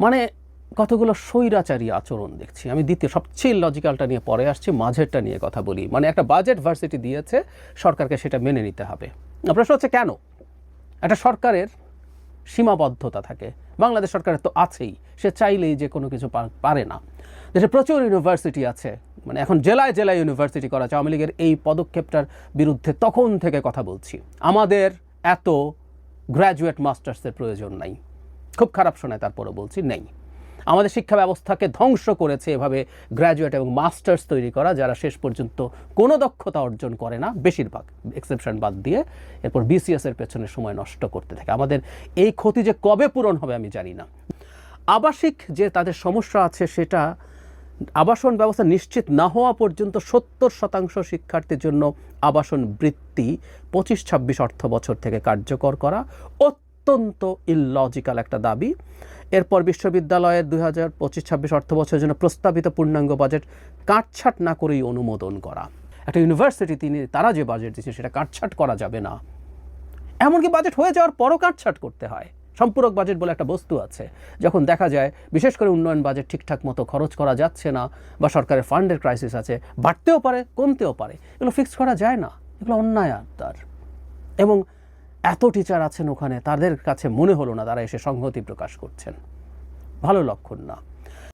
মানে কতগুলো স্বৈরাচারী আচরণ দেখছি। আমি দ্বিতীয়, সবচেয়ে লজিক্যালটা নিয়ে পরে আসছি, মাঝেরটা নিয়ে কথা বলি। মানে একটা বাজেট ভার্সিটি দিয়েছে, সরকারকে সেটা মেনে নিতে হবে। প্রশ্ন হচ্ছে কেন? একটা সরকারের সীমাবদ্ধতা থাকে। বাংলাদেশ সরকারের তো আছেই, সে চাইলেই যে কোনো কিছু পারে না। দেশে প্রচুর ইউনিভার্সিটি আছে। মানে এখন জেলায় জেলায় ইউনিভার্সিটি করা আওয়ামী লীগের এই পদক্ষেপটার বিরুদ্ধে তখন থেকে কথা বলছি। আমাদের এত গ্র্যাজুয়েট মাস্টার্সের প্রয়োজন নাই। খুব খারাপ শোনায় তারপরে বলছি নেই। আমাদের শিক্ষা ব্যবস্থাকে ধ্বংস করেছে এভাবে গ্র্যাজুয়েট এবং মাস্টার্স তৈরি করা, যারা শেষ পর্যন্ত কোনো দক্ষতা অর্জন করে না, বেশিরভাগ এক্সেপশন বাদ দিয়ে এরপর বিসিএস এর পেছনে সময় নষ্ট করতে থাকে। আমাদের এই ক্ষতি যে কবে পূরণ হবে আমি জানি না। আবাসিক যে তাদের সমস্যা আছে সেটা আবাসন ব্যবস্থা নিশ্চিত না হওয়া পর্যন্ত সত্তর শতাংশ শিক্ষার্থীর জন্য আবাসন বৃত্তি পঁচিশ ছাব্বিশ অর্থ বছর থেকে কার্যকর করা অত্যন্ত ইললজিক্যাল একটা দাবি। এরপর বিশ্ববিদ্যালয়ের দুই হাজার পঁচিশ ছাব্বিশ অর্থ বছরের জন্য প্রস্তাবিত পূর্ণাঙ্গ বাজেট কাটছাট না করেই অনুমোদন করা। একটা ইউনিভার্সিটি তিনি, তারা যে বাজেট দিচ্ছে সেটা কাটছাট করা যাবে না। এমনকি বাজেট হয়ে যাওয়ার পরও কাটছাট করতে হয়। সম্পূরক বাজেট বলে একটা বস্তু আছে। যখন দেখা যায়, বিশেষ করে উন্নয়ন বাজেট ঠিকঠাক মতো খরচ করা যাচ্ছে না বা সরকারের ফান্ডের ক্রাইসিস আছে, বাড়তেও পারে, কমতেও পারে, এগুলো ফিক্স করা যায় না। এগুলো অন্যায় আবদার। এবং এত টিচার আছেন ওখানে, তাদের কাছে মনে হলো না তারা এসে সংহতি প্রকাশ করছেন। ভালো লক্ষণ না।